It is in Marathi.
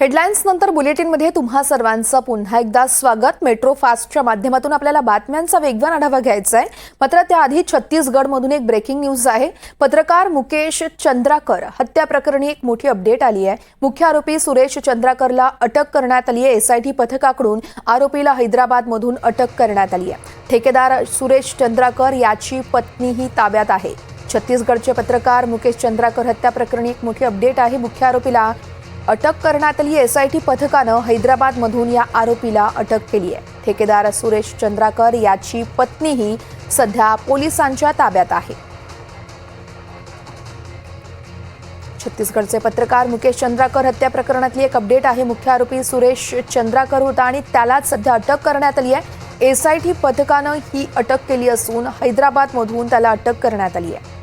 हेडलाईन्स नंतर बुलेटिनमध्ये तुम्हा सर्वांचं पुन्हा एकदा स्वागत. मेट्रो फास्टच्या माध्यमातून आपल्याला बातम्यांचा वेगवान आढावा घ्यायचा आहे मात्र त्याआधी छत्तीसगडमधून एक ब्रेकिंग न्यूज आहे. पत्रकार मुकेश चंद्राकर हत्या प्रकरणी एक मोठी अपडेट आली आहे. मुख्य आरोपी सुरेश चंद्राकरला अटक करण्यात आली आहे. एसआयटी पथकाकडून आरोपीला हैदराबादमधून अटक करण्यात आली आहे. ठेकेदार सुरेश चंद्राकर याची पत्नीही ताब्यात आहे. छत्तीसगडचे पत्रकार मुकेश चंद्राकर हत्या प्रकरणी एक मोठी अपडेट आहे. मुख्य आरोपीला अटक करण्यात आली एसआयटी पथकानं हैदराबादमधून या आरोपीला अटक केली आहे. ठेकेदार सुरेश चंद्राकर याची पत्नीही सध्या पोलिसांच्या ताब्यात आहे. छत्तीसगडचे पत्रकार मुकेश चंद्राकर हत्या प्रकरणातली एक अपडेट आहे. मुख्य आरोपी सुरेश चंद्राकर होता आणि त्यालाच सध्या अटक करण्यात आली आहे. एसआयटी पथकानं ही अटक केली असून हैदराबादमधून त्याला अटक करण्यात आली आहे.